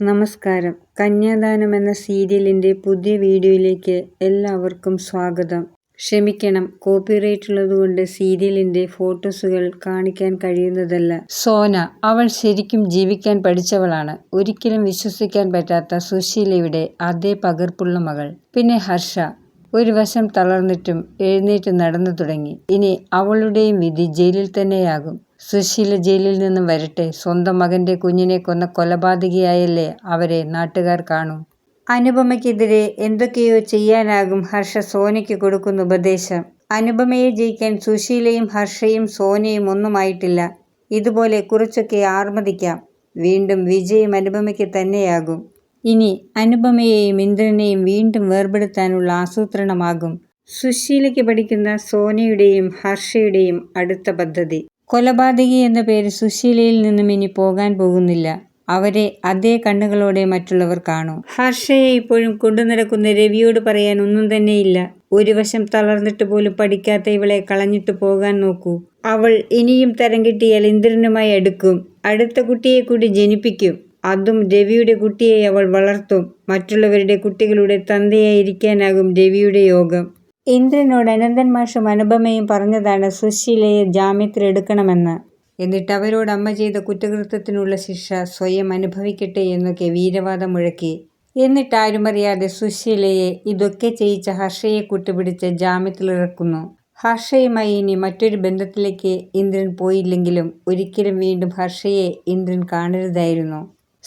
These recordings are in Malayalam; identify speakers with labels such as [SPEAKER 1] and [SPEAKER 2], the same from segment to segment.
[SPEAKER 1] നമസ്കാരം. കന്യാദാനം എന്ന സീരിയലിന്റെ പുതിയ വീഡിയോയിലേക്ക് എല്ലാവർക്കും സ്വാഗതം. ക്ഷമിക്കണം കോപ്പിറൈറ്റ് ഉള്ളതുകൊണ്ട് സീരിയലിന്റെ ഫോട്ടോസുകൾ കാണിക്കാൻ കഴിയുന്നതല്ല. സോന അവൾ ശരിക്കും ജീവിക്കാൻ പഠിച്ചവളാണ്. ഒരിക്കലും വിശ്വസിക്കാൻ പറ്റാത്ത സുശീലയുടെ അതേ പകർപ്പുള്ള മകൾ. പിന്നെ ഹർഷ. ഒരു വശം തളർന്നിട്ടും എഴുന്നേറ്റ് നടന്നു തുടങ്ങി. ഇനി അവളുടെയും വിധി ജയിലിൽ തന്നെയാകും. സുശീല ജയിലിൽ നിന്നും വരട്ടെ. സ്വന്തം മകന്റെ കുഞ്ഞിനെ കൊന്ന കൊലപാതകിയായല്ലേ അവരെ നാട്ടുകാർ കാണും. അനുപമയ്ക്കെതിരെ എന്തൊക്കെയോ ചെയ്യാനാകും ഹർഷ സോനയ്ക്ക് കൊടുക്കുന്ന ഉപദേശം. അനുപമയെ ജയിക്കാൻ സുശീലയും ഹർഷയും സോനയും ഒന്നുമായിട്ടില്ല. ഇതുപോലെ കുറച്ചൊക്കെ ആർമതിക്കാം വീണ്ടും വിജയം അനുപമയ്ക്ക് തന്നെയാകും. ഇനി അനുപമയെയും ഇന്ദ്രനെയും വീണ്ടും വേർപെടുത്താനുള്ള ആസൂത്രണമാകും. സുശീലയ്ക്ക് പഠിക്കുന്ന സോനയുടെയും ഹർഷയുടെയും അടുത്ത പദ്ധതി. കൊലപാതകി എന്ന പേര് സുശീലയിൽ നിന്നും ഇനി പോകാൻ പോകുന്നില്ല. അവരെ അതേ കണ്ണുകളോടെ മറ്റുള്ളവർ കാണും. ഹർഷയെ ഇപ്പോഴും കൊണ്ടുനടക്കുന്ന രവിയോട് പറയാൻ ഒന്നും തന്നെയില്ല ഒരു വശം തളർന്നിട്ട് പോലും പഠിക്കാത്ത ഇവളെ കളഞ്ഞിട്ട് പോകാൻ നോക്കൂ. അവൾ ഇനിയും തരം കിട്ടിയാൽ ഇന്ദ്രനുമായി അടുക്കും. അടുത്ത കുട്ടിയെ കൂടി ജനിപ്പിക്കും. അതും രവിയുടെ കുട്ടിയെ അവൾ വളർത്തും. മറ്റുള്ളവരുടെ കുട്ടികളുടെ തന്തയായിരിക്കാനാകും രവിയുടെ യോഗം. ഇന്ദ്രനോട് അനന്തൻ മാഷും അനുപമയും പറഞ്ഞതാണ് സുശീലയെ ജാമ്യത്തിലെടുക്കണമെന്ന് എന്നിട്ട് അവരോട് അമ്മ ചെയ്ത കുറ്റകൃത്യത്തിനുള്ള ശിക്ഷ സ്വയം അനുഭവിക്കട്ടെ എന്നൊക്കെ വീരവാദം മുഴക്കി. എന്നിട്ട് ആരുമറിയാതെ സുശീലയെ ഇതൊക്കെ ചെയ്യിച്ച ഹർഷയെ കൂട്ടുപിടിച്ച് ജാമ്യത്തിലിറക്കുന്നു ഹർഷയുമായി ഇനി മറ്റൊരു ബന്ധത്തിലേക്ക് ഇന്ദ്രൻ പോയില്ലെങ്കിലും ഒരിക്കലും വീണ്ടും ഹർഷയെ ഇന്ദ്രൻ കാണരുതായിരുന്നു.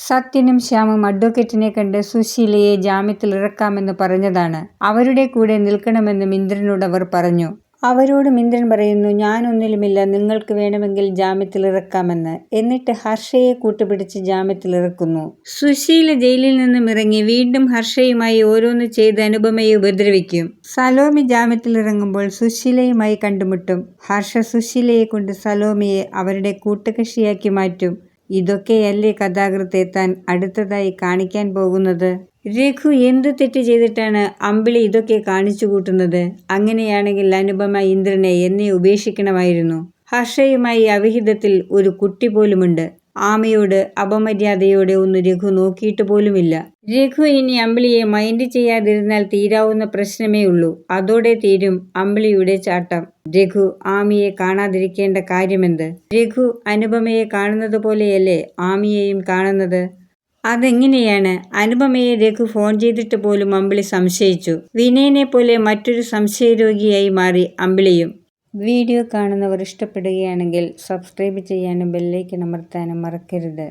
[SPEAKER 1] സത്യനും ശ്യാമും അഡ്വക്കേറ്റിനെ കണ്ട് സുശീലയെ ജാമ്യത്തിൽ ഇറക്കാമെന്ന് പറഞ്ഞതാണ്. അവരുടെ കൂടെ നിൽക്കണമെന്നും ഇന്ദ്രനോട് അവർ പറഞ്ഞു. അവരോട് ഇന്ദ്രൻ പറയുന്നു ഞാനൊന്നിലുമില്ല നിങ്ങൾക്ക് വേണമെങ്കിൽ ജാമ്യത്തിൽ ഇറക്കാമെന്ന്. എന്നിട്ട് ഹർഷയെ കൂട്ടുപിടിച്ച് ജാമ്യത്തിൽ ഇറക്കുന്നു. സുശീല ജയിലിൽ നിന്നും ഇറങ്ങി വീണ്ടും ഹർഷയുമായി ഓരോന്ന് ചെയ്ത് അനുപമയെ ഉപദ്രവിക്കും. സലോമി ജാമ്യത്തിൽ ഇറങ്ങുമ്പോൾ സുശീലയുമായി കണ്ടുമുട്ടും. ഹർഷ സുശീലയെ കൊണ്ട് സലോമിയെ അവരുടെ കൂട്ടുകക്ഷിയാക്കി മാറ്റും. ഇതൊക്കെയല്ലേ കഥാകൃത്തെ താൻ അടുത്തതായി കാണിക്കാൻ പോകുന്നത്? രഘു എന്ത് തെറ്റ് ചെയ്തിട്ടാണ് അമ്പിളി ഇതൊക്കെ കാണിച്ചു കൂട്ടുന്നത്? അങ്ങനെയാണെങ്കിൽ അനുപമ ഇന്ദ്രനെ എന്നെ ഉപേക്ഷിക്കണമായിരുന്നു. ഹർഷയുമായി അവിഹിതത്തിൽ ഒരു കുട്ടി പോലുമുണ്ട്. ആമയോട് അപമര്യാദയോടെ ഒന്ന് രഘു നോക്കിയിട്ട് പോലുമില്ല. രഘു ഇനി അമ്പിളിയെ മൈൻഡ് ചെയ്യാതിരുന്നാൽ തീരാവുന്ന പ്രശ്നമേ ഉള്ളൂ. അതോടെ തീരും അമ്പിളിയുടെ ചാട്ടം. രഘു ആമിയെ കാണാതിരിക്കേണ്ട കാര്യമെന്ത്? രഘു അനുപമയെ കാണുന്നത് പോലെയല്ലേ ആമിയെയും കാണുന്നത്? അതെങ്ങനെയാണ്? അനുപമയെ രഘു ഫോൺ ചെയ്തിട്ട് പോലും അമ്പിളി സംശയിച്ചു. വിനയനെ പോലെ മറ്റൊരു സംശയരോഗിയായി മാറി അമ്പിളിയും. വീഡിയോ കാണുന്നവർ ഇഷ്ടപ്പെടുകയാണെങ്കിൽ സബ്സ്ക്രൈബ് ചെയ്യാനും ബെല്ലൈക്കൻ അമർത്താനും മറക്കരുത്.